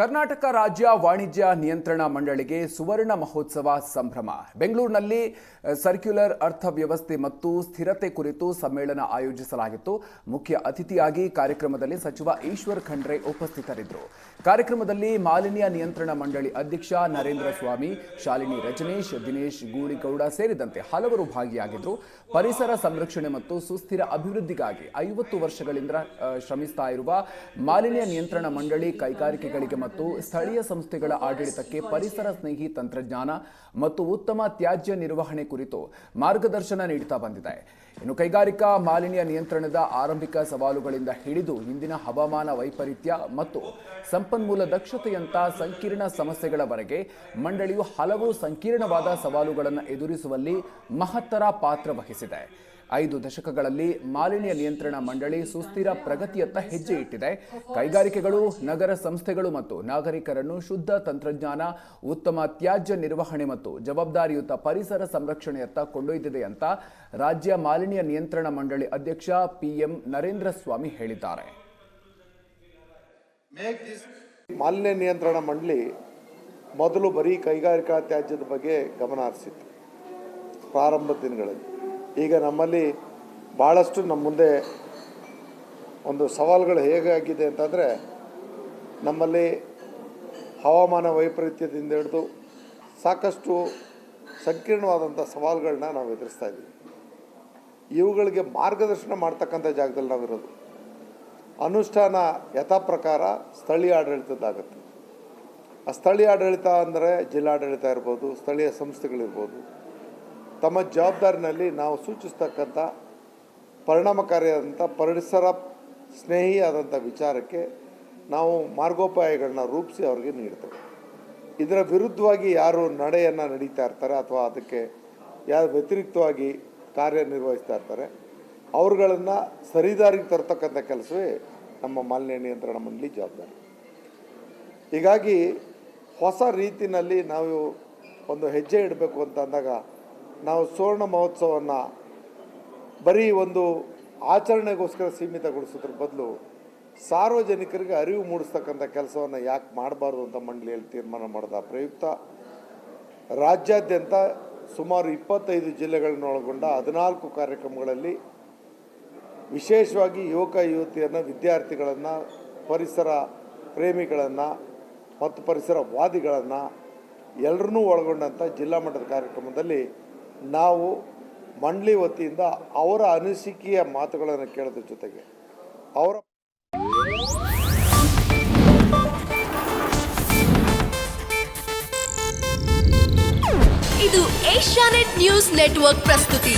ಕರ್ನಾಟಕ ರಾಜ್ಯ ವಾಣಿಜ್ಯ ನಿಯಂತ್ರಣ ಮಂಡಳಿಗೆ ಸುವರ್ಣ ಮಹೋತ್ಸವ ಸಂಭ್ರಮ. ಬೆಂಗಳೂರಿನಲ್ಲಿ ಸರ್ಕ್ಯುಲರ್ ಅರ್ಥವ್ಯವಸ್ಥೆ ಮತ್ತು ಸ್ಥಿರತೆ ಕುರಿತು ಸಮ್ಮೇಳನ ಆಯೋಜಿಸಲಾಗಿತ್ತು. ಮುಖ್ಯ ಅತಿಥಿಯಾಗಿ ಕಾರ್ಯಕ್ರಮದಲ್ಲಿ ಸಚಿವ ಈಶ್ವರ್ ಖಂಡ್ರೆ ಉಪಸ್ಥಿತರಿದ್ದರು. ಕಾರ್ಯಕ್ರಮದಲ್ಲಿ ಮಾಲಿನ್ಯ ನಿಯಂತ್ರಣ ಮಂಡಳಿ ಅಧ್ಯಕ್ಷ ನರೇಂದ್ರ ಸ್ವಾಮಿ, ಶಾಲಿನಿ ರಜನೀಶ್, ದಿನೇಶ್ ಗೂಳಿಗೌಡ ಸೇರಿದಂತೆ ಹಲವರು ಭಾಗಿಯಾಗಿದ್ದರು ಪರಿಸರ ಸಂರಕ್ಷಣೆ ಮತ್ತು ಸುಸ್ಥಿರ ಅಭಿವೃದ್ಧಿಗಾಗಿ ಐವತ್ತು ವರ್ಷಗಳಿಂದ ಶ್ರಮಿಸ್ತಾ ಇರುವ ಮಾಲಿನ್ಯ ನಿಯಂತ್ರಣ ಮಂಡಳಿ ಕೈಗಾರಿಕೆಗಳಿಗೆ ಮತ್ತು ಸ್ಥಳೀಯ ಸಂಸ್ಥೆಗಳ ಆಡಳಿತಕ್ಕೆ ಪರಿಸರ ಸ್ನೇಹಿ ತಂತ್ರಜ್ಞಾನ ಮತ್ತು ಉತ್ತಮ ತ್ಯಾಜ್ಯ ನಿರ್ವಹಣೆ ಕುರಿತು ಮಾರ್ಗದರ್ಶನ ನೀಡುತ್ತಾ ಬಂದಿದೆ. ಇನ್ನು ಕೈಗಾರಿಕಾ ಮಾಲಿನ್ಯ ನಿಯಂತ್ರಣದ ಆರಂಭಿಕ ಸವಾಲುಗಳಿಂದ ಹಿಡಿದು ಇಂದಿನ ಹವಾಮಾನ ವೈಪರೀತ್ಯ ಮತ್ತು ಸಂಪನ್ಮೂಲ ದಕ್ಷತೆಯಂತಹ ಸಂಕೀರ್ಣ ಸಮಸ್ಯೆಗಳವರೆಗೆ ಮಂಡಳಿಯು ಹಲವು ಸಂಕೀರ್ಣವಾದ ಸವಾಲುಗಳನ್ನು ಎದುರಿಸುವಲ್ಲಿ ಮಹತ್ತರ ಪಾತ್ರ ವಹಿಸಿದೆ. ಐದು ದಶಕಗಳಲ್ಲಿ ಮಾಲಿನ್ಯ ನಿಯಂತ್ರಣ ಮಂಡಳಿ ಸುಸ್ಥಿರ ಪ್ರಗತಿಯತ್ತ ಹೆಜ್ಜೆ ಇಟ್ಟಿದೆ. ಕೈಗಾರಿಕೆಗಳು, ನಗರ ಸಂಸ್ಥೆಗಳು ಮತ್ತು ನಾಗರಿಕರನ್ನು ಶುದ್ಧ ತಂತ್ರಜ್ಞಾನ, ಉತ್ತಮ ತ್ಯಾಜ್ಯ ನಿರ್ವಹಣೆ ಮತ್ತು ಜವಾಬ್ದಾರಿಯುತ ಪರಿಸರ ಸಂರಕ್ಷಣೆಯತ್ತ ಕೊಂಡೊಯ್ದಿದೆ ಅಂತ ರಾಜ್ಯ ಮಾಲಿನ್ಯ ನಿಯಂತ್ರಣ ಮಂಡಳಿ ಅಧ್ಯಕ್ಷ ಪಿಎಂ ನರೇಂದ್ರ ಸ್ವಾಮಿ ಹೇಳಿದ್ದಾರೆ. ಮಾಲಿನ್ಯ ನಿಯಂತ್ರಣ ಮಂಡಳಿ ಮೊದಲು ಬರೀ ಕೈಗಾರಿಕಾ ತ್ಯಾಜ್ಯದ ಬಗ್ಗೆ ಗಮನ ಹರಿಸಿತ್ತು. ಪ್ರಾರಂಭ ದಿನಗಳಲ್ಲಿ. ಈಗ ನಮ್ಮಲ್ಲಿ ಭಾಳಷ್ಟು ನಮ್ಮ ಮುಂದೆ ಒಂದು ಸವಾಲುಗಳು ಹೇಗಾಗಿದೆ ಅಂತಂದರೆ, ನಮ್ಮಲ್ಲಿ ಹವಾಮಾನ ವೈಪರೀತ್ಯದಿಂದ ಹಿಡಿದು ಸಾಕಷ್ಟು ಸಂಕೀರ್ಣವಾದಂಥ ಸವಾಲುಗಳನ್ನ ನಾವು ಎದುರಿಸ್ತಾ ಇದ್ದೀವಿ. ಇವುಗಳಿಗೆ ಮಾರ್ಗದರ್ಶನ ಮಾಡ್ತಕ್ಕಂಥ ಜಾಗದಲ್ಲಿ ನಾವಿರೋದು ಅನುಷ್ಠಾನ ಯಥಾ ಪ್ರಕಾರ ಸ್ಥಳೀಯ ಆಡಳಿತದ್ದಾಗುತ್ತೆ. ಆ ಸ್ಥಳೀಯ ಆಡಳಿತ ಅಂದರೆ ಜಿಲ್ಲಾಡಳಿತ ಇರ್ಬೋದು, ಸ್ಥಳೀಯ ಸಂಸ್ಥೆಗಳಿರ್ಬೋದು ತಮ್ಮ ಜವಾಬ್ದಾರಿನಲ್ಲಿ ನಾವು ಸೂಚಿಸ್ತಕ್ಕಂಥ ಪರಿಣಾಮಕಾರಿಯಾದಂಥ ಪರಿಸರ ಸ್ನೇಹಿಯಾದಂಥ ವಿಚಾರಕ್ಕೆ ನಾವು ಮಾರ್ಗೋಪಾಯಗಳನ್ನ ರೂಪಿಸಿ ಅವರಿಗೆ ನೀಡ್ತೇವೆ. ಇದರ ವಿರುದ್ಧವಾಗಿ ಯಾರು ನಡೆಯನ್ನು ನಡೀತಾ ಇರ್ತಾರೆ ಅಥವಾ ಅದಕ್ಕೆ ಯಾರು ವ್ಯತಿರಿಕ್ತವಾಗಿ ಕಾರ್ಯನಿರ್ವಹಿಸ್ತಾ ಇರ್ತಾರೆ, ಅವ್ರುಗಳನ್ನು ಸರಿದಾರಿಗೆ ತರ್ತಕ್ಕಂಥ ಕೆಲಸವೇ ನಮ್ಮ ಮಾಲಿನ್ಯ ನಿಯಂತ್ರಣ ಮಂಡಳಿ ಜವಾಬ್ದಾರಿ. ಹೀಗಾಗಿ ಹೊಸ ರೀತಿಯಲ್ಲಿ ನಾವು ಒಂದು ಹೆಜ್ಜೆ ಇಡಬೇಕು ಅಂತ ಅಂದಾಗ ನಾವು ಸುವರ್ಣ ಮಹೋತ್ಸವವನ್ನು ಬರೀ ಒಂದು ಆಚರಣೆಗೋಸ್ಕರ ಸೀಮಿತಗೊಳಿಸೋದ್ರ ಬದಲು ಸಾರ್ವಜನಿಕರಿಗೆ ಅರಿವು ಮೂಡಿಸ್ತಕ್ಕಂಥ ಕೆಲಸವನ್ನು ಯಾಕೆ ಮಾಡಬಾರ್ದು ಅಂತ ಮಂಡಳಿಯಲ್ಲಿ ತೀರ್ಮಾನ ಮಾಡಿದ ಪ್ರಯುಕ್ತ, ರಾಜ್ಯಾದ್ಯಂತ ಸುಮಾರು ಇಪ್ಪತ್ತೈದು ಜಿಲ್ಲೆಗಳನ್ನು ಒಳಗೊಂಡ ಹದಿನಾಲ್ಕು ಕಾರ್ಯಕ್ರಮಗಳಲ್ಲಿ ವಿಶೇಷವಾಗಿ ಯುವಕ ಯುವತಿಯನ್ನು, ವಿದ್ಯಾರ್ಥಿಗಳನ್ನು, ಪರಿಸರ ಪ್ರೇಮಿಗಳನ್ನು ಮತ್ತು ಪರಿಸರವಾದಿಗಳನ್ನು ಎಲ್ಲರನ್ನೂ ಒಳಗೊಂಡಂಥ ಜಿಲ್ಲಾ ಮಟ್ಟದ ಕಾರ್ಯಕ್ರಮದಲ್ಲಿ ನಾವು ಮಂಡಳಿ ವತಿಯಿಂದ ಅವರ ಅನಿಸಿಕೆಯ ಮಾತುಗಳನ್ನು ಕೇಳೋದ್ರ ಜೊತೆಗೆ. ಅವರ ಇದು ಏಷ್ಯಾನೆಟ್ ನ್ಯೂಸ್ ನೆಟ್ವರ್ಕ್ ಪ್ರಸ್ತುತಿ.